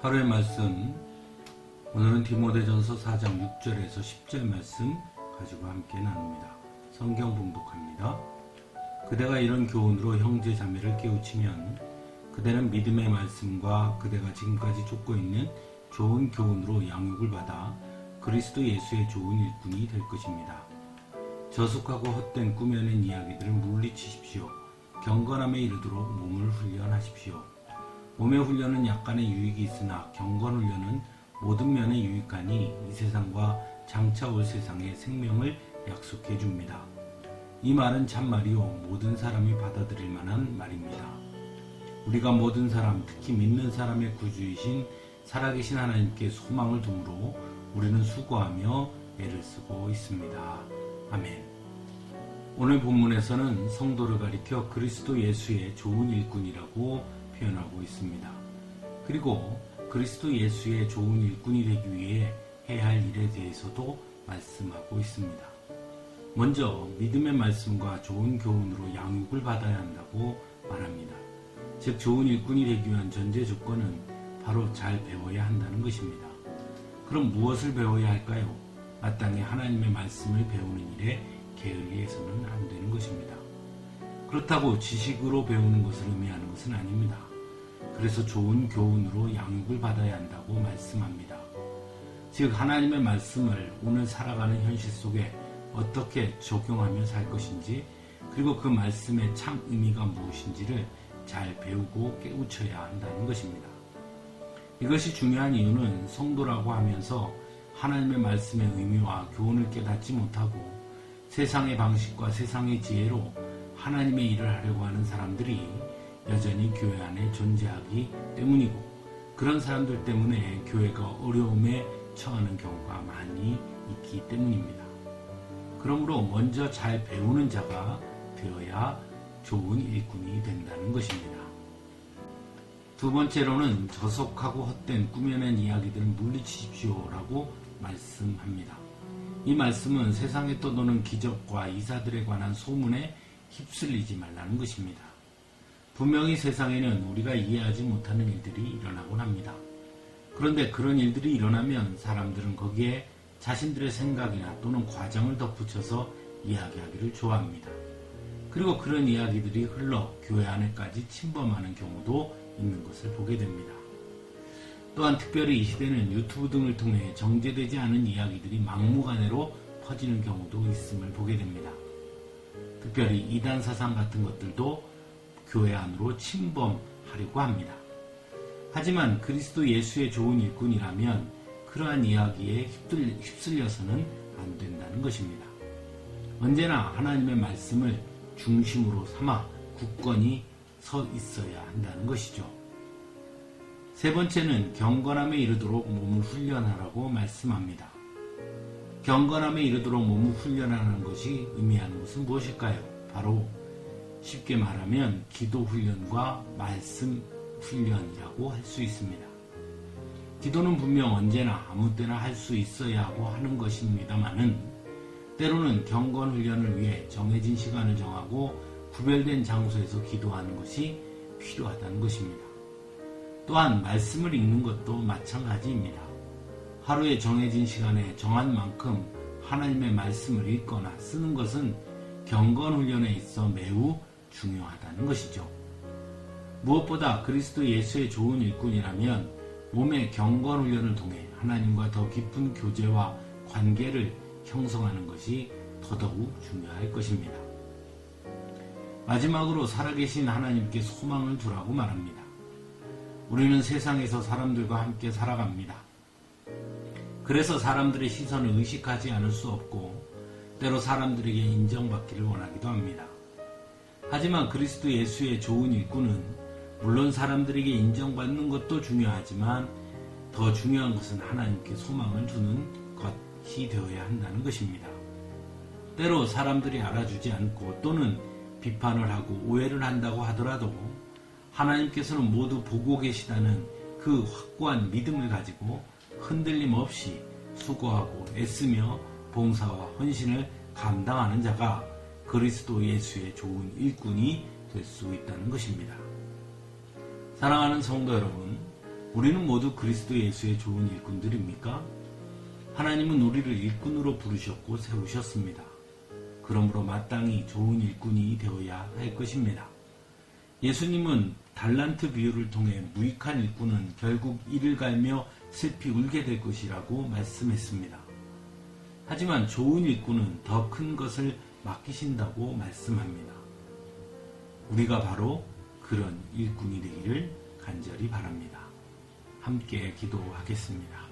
하루의 말씀 오늘은 디모데전서 4장 6절에서 10절 말씀 가지고 함께 나눕니다. 성경 봉독합니다. 그대가 이런 교훈으로 형제 자매를 깨우치면 그대는 믿음의 말씀과 그대가 지금까지 쫓고 있는 좋은 교훈으로 양육을 받아 그리스도 예수의 좋은 일꾼이 될 것입니다. 저속하고 헛된 꾸며낸 이야기들을 물리치십시오. 경건함에 이르도록 몸을 훈련하십시오. 몸의 훈련은 약간의 유익이 있으나 경건 훈련은 모든 면에 유익하니 이 세상과 장차 올 세상의 생명을 약속해 줍니다. 이 말은 참말이요 모든 사람이 받아들일 만한 말입니다. 우리가 모든 사람, 특히 믿는 사람의 구주이신 살아계신 하나님께 소망을 둠으로 우리는 수고하며 애를 쓰고 있습니다. 아멘. 오늘 본문에서는 성도를 가리켜 그리스도 예수의 좋은 일꾼이라고 표현하고 있습니다. 그리고 그리스도 예수의 좋은 일꾼이 되기 위해 해야 할 일에 대해서도 말씀하고 있습니다. 먼저 믿음의 말씀과 좋은 교훈으로 양육을 받아야 한다고 말합니다. 즉 좋은 일꾼이 되기 위한 전제 조건은 바로 잘 배워야 한다는 것입니다. 그럼 무엇을 배워야 할까요? 마땅히 하나님의 말씀을 배우는 일에 게을리해서는 안 되는 것입니다. 그렇다고 지식으로 배우는 것을 의미하는 것은 아닙니다. 그래서 좋은 교훈으로 양육을 받아야 한다고 말씀합니다. 즉 하나님의 말씀을 오늘 살아가는 현실 속에 어떻게 적용하며 살 것인지 그리고 그 말씀의 참 의미가 무엇인지를 잘 배우고 깨우쳐야 한다는 것입니다. 이것이 중요한 이유는 성도라고 하면서 하나님의 말씀의 의미와 교훈을 깨닫지 못하고 세상의 방식과 세상의 지혜로 하나님의 일을 하려고 하는 사람들이 여전히 교회 안에 존재하기 때문이고 그런 사람들 때문에 교회가 어려움에 처하는 경우가 많이 있기 때문입니다. 그러므로 먼저 잘 배우는 자가 되어야 좋은 일꾼이 된다는 것입니다. 두 번째로는 저속하고 헛된 꾸며낸 이야기들을 물리치십시오라고 말씀합니다. 이 말씀은 세상에 떠도는 기적과 이사들에 관한 소문에 휩쓸리지 말라는 것입니다. 분명히 세상에는 우리가 이해하지 못하는 일들이 일어나곤 합니다. 그런데 그런 일들이 일어나면 사람들은 거기에 자신들의 생각이나 또는 과정을 덧붙여서 이야기하기를 좋아합니다. 그리고 그런 이야기들이 흘러 교회 안에까지 침범하는 경우도 있는 것을 보게 됩니다. 또한 특별히 이 시대는 유튜브 등을 통해 정제되지 않은 이야기들이 막무가내로 퍼지는 경우도 있음을 보게 됩니다. 특별히 이단 사상 같은 것들도 교회 안으로 침범하려고 합니다. 하지만 그리스도 예수의 좋은 일꾼이라면 그러한 이야기에 휩쓸려서는 안 된다는 것입니다. 언제나 하나님의 말씀을 중심으로 삼아 굳건히 서 있어야 한다는 것이죠. 세 번째는 경건함에 이르도록 몸을 훈련하라고 말씀합니다. 경건함에 이르도록 몸을 훈련하는 것이 의미하는 것은 무엇일까요? 바로 쉽게 말하면 기도 훈련과 말씀 훈련이라고 할 수 있습니다. 기도는 분명 언제나 아무 때나 할 수 있어야 하고 하는 것입니다만은 때로는 경건 훈련을 위해 정해진 시간을 정하고 구별된 장소에서 기도하는 것이 필요하다는 것입니다. 또한 말씀을 읽는 것도 마찬가지입니다. 하루에 정해진 시간에 정한 만큼 하나님의 말씀을 읽거나 쓰는 것은 경건 훈련에 있어 매우 중요하다는 것이죠. 무엇보다 그리스도 예수의 좋은 일꾼이라면 몸의 경건 훈련을 통해 하나님과 더 깊은 교제와 관계를 형성하는 것이 더더욱 중요할 것입니다. 마지막으로 살아계신 하나님께 소망을 두라고 말합니다. 우리는 세상에서 사람들과 함께 살아갑니다. 그래서 사람들의 시선을 의식하지 않을 수 없고 때로 사람들에게 인정받기를 원하기도 합니다. 하지만 그리스도 예수의 좋은 일꾼은 물론 사람들에게 인정받는 것도 중요하지만 더 중요한 것은 하나님께 소망을 두는 것이 되어야 한다는 것입니다. 때로 사람들이 알아주지 않고 또는 비판을 하고 오해를 한다고 하더라도 하나님께서는 모두 보고 계시다는 그 확고한 믿음을 가지고 흔들림 없이 수고하고 애쓰며 봉사와 헌신을 감당하는 자가 그리스도 예수의 좋은 일꾼이 될 수 있다는 것입니다. 사랑하는 성도 여러분, 우리는 모두 그리스도 예수의 좋은 일꾼들입니까? 하나님은 우리를 일꾼으로 부르셨고 세우셨습니다. 그러므로 마땅히 좋은 일꾼이 되어야 할 것입니다. 예수님은 달란트 비유를 통해 무익한 일꾼은 결국 이를 갈며 슬피 울게 될 것이라고 말씀했습니다. 하지만 좋은 일꾼은 더 큰 것을 맡기신다고 말씀합니다. 우리가 바로 그런 일꾼이 되기를 간절히 바랍니다. 함께 기도하겠습니다.